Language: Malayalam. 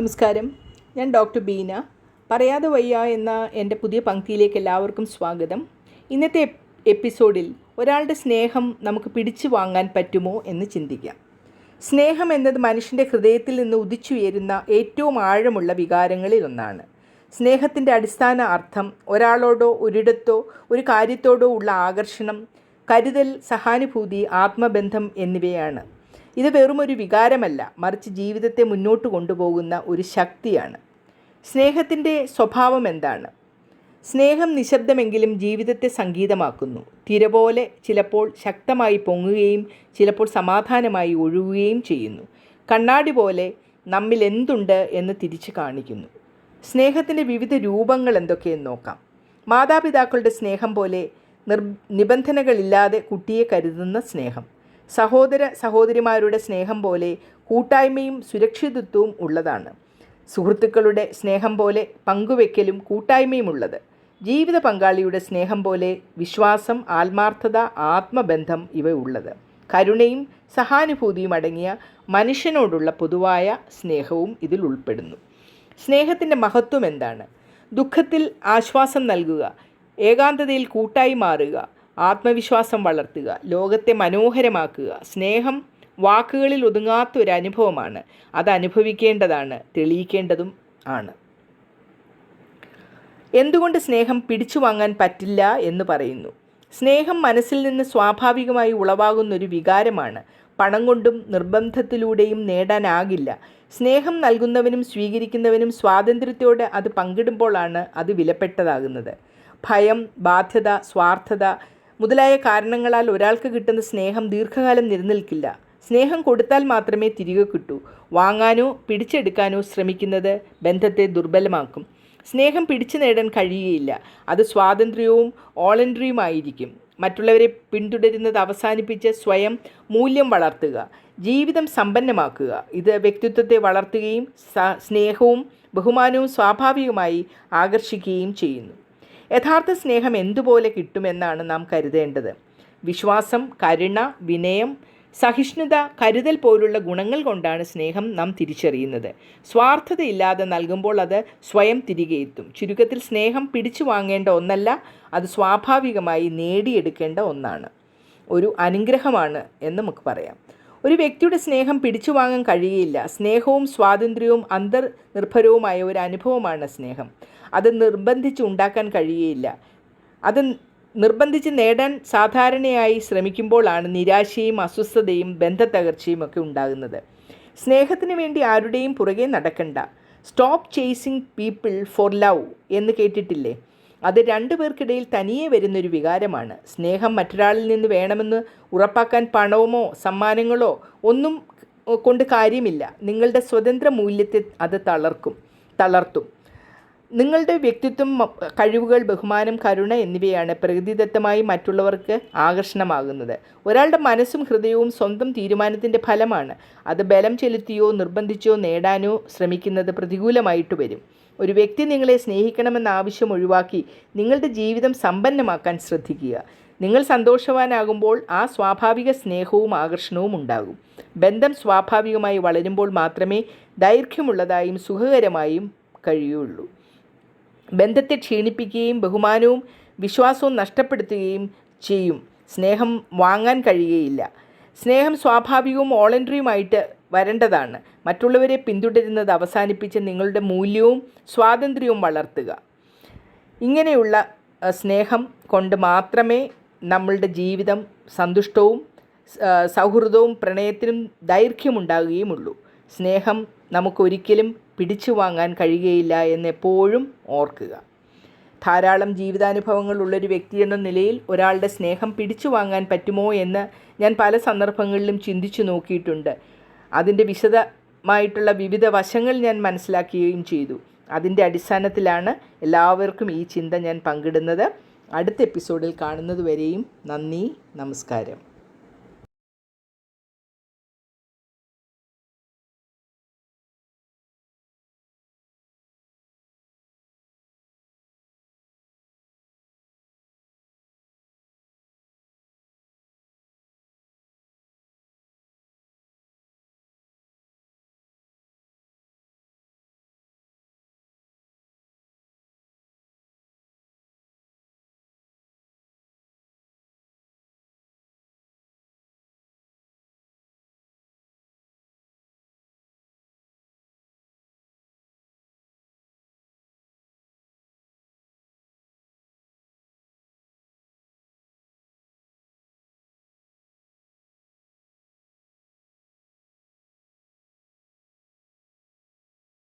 നമസ്കാരം. ഞാൻ ഡോക്ടർ ബീന. പറയാതെ വയ്യ എന്ന എന്റെ പുതിയ പങ്ക്തിയിലേക്ക് എല്ലാവർക്കും സ്വാഗതം. ഇന്നത്തെ എപ്പിസോഡിൽ ഒരാളുടെ സ്നേഹം നമുക്ക് പിടിച്ചു വാങ്ങാൻ പറ്റുമോ എന്ന് ചിന്തിക്കാം. സ്നേഹം എന്നത് മനുഷ്യന്റെ ഹൃദയത്തിൽ നിന്ന് ഉദിച്ചുയരുന്ന ഏറ്റവും ആഴമുള്ള വികാരങ്ങളിൽ ഒന്നാണ് സ്നേഹത്തിന്റെ അടിസ്ഥാന അർത്ഥം ഒരാളോടോ ഒരിടത്തോ ഒരു കാര്യത്തോടോ ഉള്ള ആകർഷണം കരുതൽ സഹാനുഭൂതി ആത്മബന്ധം എന്നിവയാണ്. ഇത് ഒരു വികാരമല്ല മറിച്ച് ജീവിതത്തെ മുന്നോട്ട് കൊണ്ടുപോകുന്ന ഒരു ശക്തിയാണ്. സ്നേഹത്തിന്റെ സ്വഭാവം എന്താണ്? സ്നേഹം നിശബ്ദമെങ്കിലും ജീവിതത്തെ സംഗീതമാക്കുന്നു. തിര പോലെ ചിലപ്പോൾ ശക്തമായി പൊങ്ങുകയും ചിലപ്പോൾ സമാധാനമായി ഒഴുകുകയും ചെയ്യുന്നു. കണ്ണാടി പോലെ നമ്മിൽ എന്തുണ്ട് എന്ന് തിരിച്ചു കാണിക്കുന്നു. സ്നേഹത്തിന്റെ വിവിധ രൂപങ്ങൾ എന്തൊക്കെയെന്ന് നോക്കാം. മാതാപിതാക്കളുടെ സ്നേഹം പോലെ നിർ നിബന്ധനകളില്ലാതെ കുട്ടിയെ കരുതുന്ന സ്നേഹം. സഹോദര സഹോദരിമാരുടെ സ്നേഹം പോലെ കൂട്ടായ്മയും സുരക്ഷിതത്വവും ഉള്ളതാണ്. സുഹൃത്തുക്കളുടെ സ്നേഹം പോലെ പങ്കുവെക്കലും കൂട്ടായ്മയും ഉള്ളത്. ജീവിത പങ്കാളിയുടെ സ്നേഹം പോലെ വിശ്വാസം ആത്മാർത്ഥത ആത്മബന്ധം ഇവ ഉള്ളത്. കരുണയും സഹാനുഭൂതിയും അടങ്ങിയ മനുഷ്യനോടുള്ള പൊതുവായ സ്നേഹവും ഇതിൽ ഉൾപ്പെടുന്നു. സ്നേഹത്തിന്റെ മഹത്വം എന്താണ്? ദുഃഖത്തിൽ ആശ്വാസം നൽകുക ഏകാന്തതയിൽ കൂട്ടായി മാറുക ആത്മവിശ്വാസം വളർത്തുക ലോകത്തെ മനോഹരമാക്കുക സ്നേഹം വാക്കുകളിൽ ഒതുങ്ങാത്ത ഒരു അനുഭവമാണ് അത് അനുഭവിക്കേണ്ടതാണ് തെളിയിക്കേണ്ടതും ആണ്. എന്തുകൊണ്ട് സ്നേഹം പിടിച്ചു വാങ്ങാൻ പറ്റില്ല എന്ന് പറയുന്നു. സ്നേഹം മനസ്സിൽ നിന്ന് സ്വാഭാവികമായി ഉളവാകുന്ന ഒരു വികാരമാണ്. പണം കൊണ്ടും നിർബന്ധത്തിലൂടെയും നേടാനാകില്ല. സ്നേഹം നൽകുന്നവനും സ്വീകരിക്കുന്നവനും സ്വാതന്ത്ര്യത്തോടെ അത് പങ്കിടുമ്പോഴാണ് അത് വിലപ്പെട്ടതാകുന്നത്. ഭയം ബാധ്യത സ്വാർത്ഥത മുതലായ കാരണങ്ങളാൽ ഒരാൾക്ക് കിട്ടുന്ന സ്നേഹം ദീർഘകാലം നിലനിൽക്കില്ല. സ്നേഹം കൊടുത്താൽ മാത്രമേ തിരികെ കിട്ടൂ. വാങ്ങാനോ പിടിച്ചെടുക്കാനോ ശ്രമിക്കുന്നത് ബന്ധത്തെ ദുർബലമാക്കും. സ്നേഹം പിടിച്ചു നേടാൻ കഴിയുകയില്ല. അത് സ്വാതന്ത്ര്യവും ഓളൻട്രിയുമായിരിക്കും മറ്റുള്ളവരെ പിന്തുടരുന്നത് അവസാനിപ്പിച്ച് സ്വയം മൂല്യം വളർത്തുക ജീവിതം സമ്പന്നമാക്കുക. ഇത് വ്യക്തിത്വത്തെ വളർത്തുകയും സ്നേഹവും ബഹുമാനവും സ്വാഭാവികമായി ആകർഷിക്കുകയും ചെയ്യുന്നു. യഥാർത്ഥ സ്നേഹം എന്തുപോലെ കിട്ടുമെന്നാണ് നാം കരുതേണ്ടത്. വിശ്വാസം കരുണ വിനയം സഹിഷ്ണുത കരുതൽ പോലുള്ള ഗുണങ്ങൾ കൊണ്ടാണ് സ്നേഹം നാം തിരിച്ചറിയുന്നത്. സ്വാർത്ഥതയില്ലാതെ നൽകുമ്പോൾ അത് സ്വയം തിരികെ എത്തും. ചുരുക്കത്തിൽ സ്നേഹം പിടിച്ചു വാങ്ങേണ്ട ഒന്നല്ല അത് സ്വാഭാവികമായി നേടിയെടുക്കേണ്ട ഒന്നാണ്. ഒരു അനുഗ്രഹമാണ് എന്ന് നമുക്ക് പറയാം. ഒരു വ്യക്തിയുടെ സ്നേഹം പിടിച്ചു വാങ്ങാൻ കഴിയില്ല. സ്നേഹവും സ്വാതന്ത്ര്യവും അന്തർനിർഭരവുമായ ഒരു അനുഭവമാണ് സ്നേഹം. അത് നിർബന്ധിച്ച് ഉണ്ടാക്കാൻ കഴിയില്ല. അത് നിർബന്ധിച്ച് നേടാൻ സാധാരണയായി ശ്രമിക്കുമ്പോഴാണ് നിരാശയും അസ്വസ്ഥതയും ബന്ധത്തകർച്ചയും ഒക്കെ ഉണ്ടാകുന്നത്. സ്നേഹത്തിന് വേണ്ടി ആരുടെയും പുറകെ നടക്കണ്ട. Stop chasing people for love എന്ന് കേട്ടിട്ടില്ലേ? അത് രണ്ടുപേർക്കിടയിൽ തനിയെ വരുന്നൊരു വികാരമാണ്. സ്നേഹം മറ്റൊരാളിൽ നിന്ന് വേണമെന്ന് ഉറപ്പാക്കാൻ പണവുമോ സമ്മാനങ്ങളോ ഒന്നും കൊണ്ട് കാര്യമില്ല. നിങ്ങളുടെ സ്വതന്ത്ര മൂല്യത്തെ അത് തളർക്കും തളർത്തും. നിങ്ങളുടെ വ്യക്തിത്വം കഴിവുകൾ ബഹുമാനം കരുണ എന്നിവയാണ് പ്രകൃതിദത്തമായി മറ്റുള്ളവർക്ക് ആകർഷണമാകുന്നത്. ഒരാളുടെ മനസ്സും ഹൃദയവും സ്വന്തം തീരുമാനത്തിന്റെ ഫലമാണ്. അത് ബലം ചെലുത്തിയോ നിർബന്ധിച്ചോ നേടാനോ ശ്രമിക്കുന്നത് പ്രതികൂലമായിട്ട് വരും. ഒരു വ്യക്തി നിങ്ങളെ സ്നേഹിക്കണമെന്ന ആവശ്യം ഒഴിവാക്കി നിങ്ങളുടെ ജീവിതം സമ്പന്നമാക്കാൻ ശ്രദ്ധിക്കുക. നിങ്ങൾ സന്തോഷവാനാകുമ്പോൾ ആ സ്വാഭാവിക സ്നേഹവും ആകർഷണവും ഉണ്ടാകും. ബന്ധം സ്വാഭാവികമായി വളരുമ്പോൾ മാത്രമേ ദൈർഘ്യമുള്ളതായും സുഖകരമായും കഴിയുള്ളൂ. ബന്ധത്തെ ക്ഷീണിപ്പിക്കുകയും ബഹുമാനവും വിശ്വാസവും നഷ്ടപ്പെടുത്തുകയും ചെയ്യും. സ്നേഹം വാങ്ങാൻ കഴിയുകയില്ല. സ്നേഹം സ്വാഭാവികവും വോളണ്ടറിയുമായിട്ട് വരേണ്ടതാണ്. മറ്റുള്ളവരെ പിന്തുടരുന്നത് അവസാനിപ്പിച്ച് നിങ്ങളുടെ മൂല്യവും സ്വാതന്ത്ര്യവും വളർത്തുക. ഇങ്ങനെയുള്ള സ്നേഹം കൊണ്ട് മാത്രമേ നമ്മളുടെ ജീവിതം സന്തുഷ്ടവും സൗഹൃദവും പ്രണയത്തിനും ദൈർഘ്യമുണ്ടാകുകയുമുള്ളൂ. സ്നേഹം നമുക്കൊരിക്കലും പിടിച്ചു വാങ്ങാൻ കഴിയുകയില്ല എന്നെപ്പോഴും ഓർക്കുക. ധാരാളം ജീവിതാനുഭവങ്ങൾ ഉള്ളൊരു വ്യക്തി എന്ന നിലയിൽ ഒരാളുടെ സ്നേഹം പിടിച്ചു വാങ്ങാൻ പറ്റുമോ എന്ന് ഞാൻ പല സന്ദർഭങ്ങളിലും ചിന്തിച്ചു നോക്കിയിട്ടുണ്ട്. അതിന്റെ വിശദമായിട്ടുള്ള വിവിധ വശങ്ങൾ ഞാൻ മനസ്സിലാക്കുകയും ചെയ്തു. അതിന്റെ അടിസ്ഥാനത്തിലാണ് എല്ലാവർക്കും ഈ ചിന്ത ഞാൻ പങ്കിടുന്നത്. അടുത്ത എപ്പിസോഡിൽ കാണുന്നതുവരെയും നന്ദി നമസ്കാരം.